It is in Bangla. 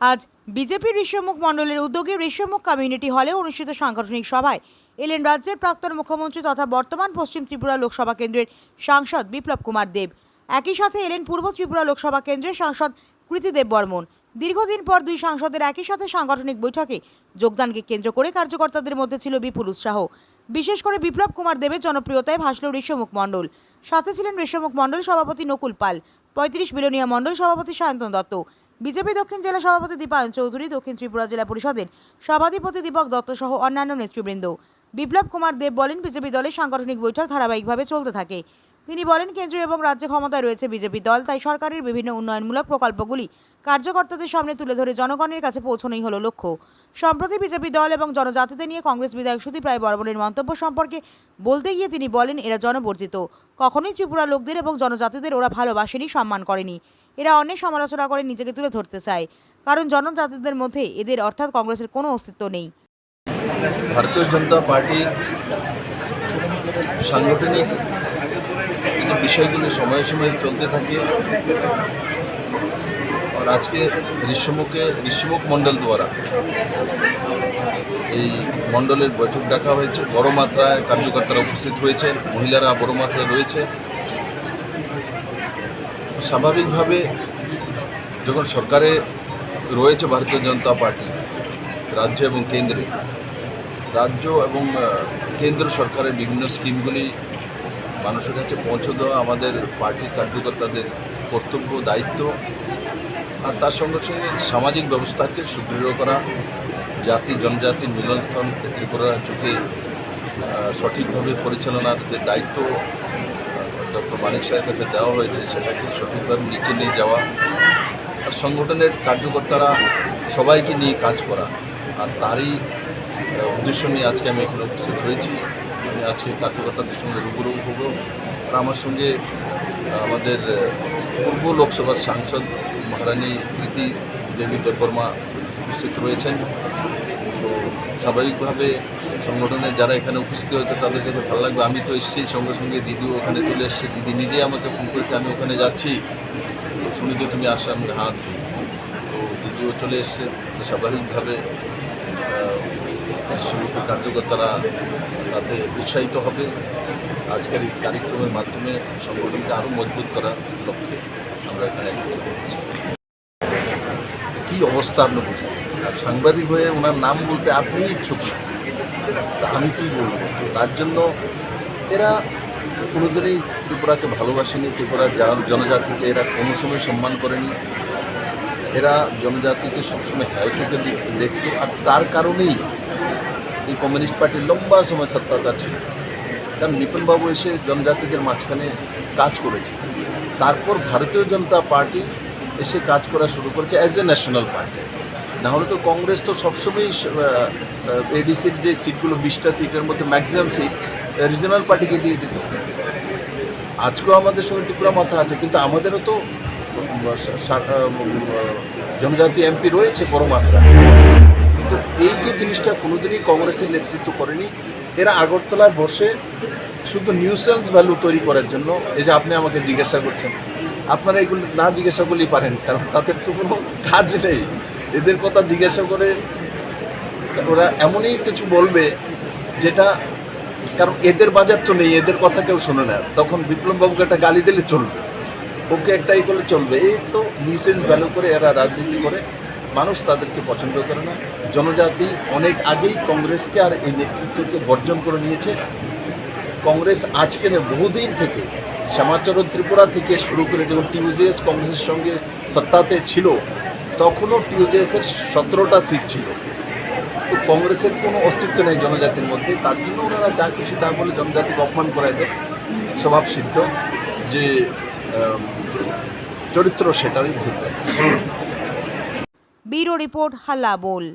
আজ বিজেপির ঋষ্যমুখ মণ্ডলের উদ্যোগে ঋষ্যমুখ কমিউনিটি হলে অনুষ্ঠিত সাংগঠনিক সভায় এলেন রাজ্যের প্রাক্তন মুখ্যমন্ত্রী তথা বর্তমান পশ্চিম ত্রিপুরা লোকসভা কেন্দ্রের সাংসদ বিপ্লব কুমার দেব। একই সাথে এলেন পূর্ব ত্রিপুরা লোকসভা কেন্দ্রের সাংসদ কৃতিদেব বর্মন। দীর্ঘদিন পর দুই সাংসদের একই সাথে সাংগঠনিক বৈঠকে যোগদানকে কেন্দ্র করে কার্যকর্তাদের মধ্যে ছিল বিপুল উৎসাহ। বিশেষ করে বিপ্লব কুমার দেবের জনপ্রিয়তায় ভাসল ঋষ্যমুখ মণ্ডল। সাথে ছিলেন ঋষ্যমুখ মণ্ডল সভাপতি নকুল পাল, পঁয়ত্রিশ বিলোনিয়া মণ্ডল সভাপতি সায়ন্তন দত্ত বিজেপি দক্ষিণ জেলা সভাপতি দীপায়ন চৌধুরী, দক্ষিণ ত্রিপুরা জেলা পরিষদের সভাধিপতি দীপক দত্ত সহ অন্যান্য নেতৃবৃন্দ। বিপ্লব কুমার দেব বলেন, বিজেপি দলের সাংগঠনিক বৈঠক ধারাবাহিকভাবে চলতে থাকে। তিনি বলেন, কেন্দ্রীয় এবং রাজ্যে ক্ষমতায় রয়েছে বিজেপি দল, তাই সরকারের বিভিন্ন উন্নয়নমূলক প্রকল্পগুলি কার্যকর্তাদের সামনে তুলে ধরে জনগণের কাছে পৌঁছানোই হলো লক্ষ্য। সম্প্রতি বিজেপি দল এবং জনজাতিদের নিয়ে কংগ্রেস বিধায়ক সুদীপ রায় বর্মনের মন্তব্য সম্পর্কে বলতে গিয়ে তিনি বলেন, এরা জনবর্জিত। কখনোই ত্রিপুরা লোকদের এবং জনজাতিদের ওরা ভালোবাসেনি, সম্মান করেনি। এরা অনেক সমালোচনা করে নিজেকে তুলে ধরতে চায়। কারণ জনজাতিদের মধ্যে এদের অর্থাৎ কংগ্রেসের কোনো অস্তিত্ব নেই। ভারতীয় জনতা পার্টির সাংগঠনিক বিষয়গুলি সময়ে সময়ে চলতে থাকে। আজকে ঋষ্যমুখে ঋষ্যমুখ মণ্ডল দ্বারা এই মণ্ডলের বৈঠক ডাকা হয়েছে। বড় মাত্রায় কার্যকর্তারা উপস্থিত হয়েছেন, মহিলারা বড় মাত্রায় রয়েছে। স্বাভাবিকভাবে যখন সরকারে রয়েছে ভারতীয় জনতা পার্টি রাজ্য এবং কেন্দ্রে রাজ্য এবং কেন্দ্র সরকারের বিভিন্ন স্কিমগুলি মানুষের কাছে পৌঁছে দেওয়া আমাদের পার্টির কার্যকর্তাদের কর্তব্য দায়িত্ব আর তার সঙ্গে সঙ্গে সামাজিক ব্যবস্থাকে সুদৃঢ় করা জাতি জনজাতির মিলনস্থল ত্রিপুরা রাজ্যকে আহ, সঠিকভাবে পরিচালনার যে দায়িত্ব ডক্টর মানিক সাহের কাছে দেওয়া হয়েছে সেটাকে সঠিকভাবে নিচে নিয়ে যাওয়া? আর সংগঠনের কার্যকর্তারা সবাইকে নিয়ে কাজ করা। আর তারই উদ্দেশ্য নিয়ে আজকে আমি এখানে উপস্থিত হয়েছি। আমি আজকে কার্যকর্তাদের সঙ্গে রুবরু হব। আর আমার সঙ্গে আমাদের পূর্ব লোকসভার সাংসদ মহারানী কৃতি দেবী দেববর্মা উপস্থিত রয়েছেন। তো স্বাভাবিকভাবে সংগঠনের যারা এখানে উপস্থিত হয়েছে তাদের কাছে ভালো লাগবে। আমি তো এসেছি সঙ্গে সঙ্গে দিদিও ওখানে চলে এসছে। দিদি নিজেই আমাকে ফোন করেছে আমি ওখানে যাচ্ছি। শুনি যে তুমি আসছো আমি বলি, হ্যাঁ তো দিদিও চলে এসছে স্বাভাবিকভাবে বিশ্বরূপের কার্যকর্তারা তাতে উৎসাহিত হবে। আজকের এই কার্যক্রমের মাধ্যমে সংগঠনকে আরও মজবুত করার লক্ষ্যে আমরা এখানে কী অবস্থা আপনি বুঝেন? আর সাংবাদিক হয়ে ওনার নাম বলতে আপনি ইচ্ছুক না। আমি কী বলব? তো তার জন্য এরা কোনোদিনই ত্রিপুরাকে ভালোবাসেনি ত্রিপুরার জন- জনজাতিকে এরা কোনো সময় সম্মান করেনি। এরা জনজাতিকে সবসময় হ্যায় চোখে দেখ- দেখতো আর তার কারণেই এই কমিউনিস্ট পার্টি লম্বা সময় সত্তাধার ছিল। কারণ নিপুণবাবু এসে জনজাতিদের মাঝখানে কাজ করেছে। তারপর ভারতীয় জনতা পার্টি এসে কাজ করা শুরু করেছে অ্যাজ এ ন্যাশনাল পার্টি না হলে তো কংগ্রেস তো সবসময়ই এডিসির যে সিটগুলো, বিশটা সিটের মধ্যে ম্যাক্সিমাম সিট রিজনাল পার্টিকে দিয়ে দিত। আজকেও আমাদের সঙ্গে টুকরা মাথা আছে, কিন্তু আমাদেরও তো জনজাতি এমপি রয়েছে বড় মাত্রা কিন্তু এই যে জিনিসটা কোনোদিনই কংগ্রেসের নেতৃত্ব করেনি, এরা আগরতলায় বসে শুধু নিউসেন্স ভ্যালু তৈরি করার জন্য, এই যে আপনি আমাকে জিজ্ঞাসা করছেন, আপনারা এগুলো না জিজ্ঞাসা করলেই পারেন, কারণ তাদের তো কোনো কাজ নেই। এদের কথা জিজ্ঞাসা করে ওরা এমনই কিছু বলবে যেটা, কারণ এদের বাজার তো নেই, এদের কথা কেউ শোনে না। তখন বিপ্লববাবুকে একটা গালি দিলে চলবে। ওকে একটাই করলে চলবে। এই তো নিউসেন্স ভ্যালু করে এরা রাজনীতি করে। মানুষ তাদেরকে পছন্দ করে না। জনজাতি অনেক আগেই কংগ্রেসকে আর এই নেতৃত্বকে বর্জন করে নিয়েছে। কংগ্রেস আজকে না বহুদিন থেকে শ্যামাচরণ ত্রিপুরা থেকে শুরু করে যখন টিউজেএস কংগ্রেসের সঙ্গে সত্তাতে ছিল তখনও টিউজেএসের সতেরোটা সিট ছিল। তো কংগ্রেসের কোনো অস্তিত্ব নেই জনজাতির মধ্যে। তার জন্য ওনারা যা খুশি তা বলে জনজাতিকে অপমান করায় দেয় স্বভাব সিদ্ধ যে চরিত্র সেটারই ভুল। ব্যুরো রিপোর্ট হাল্লা বোল।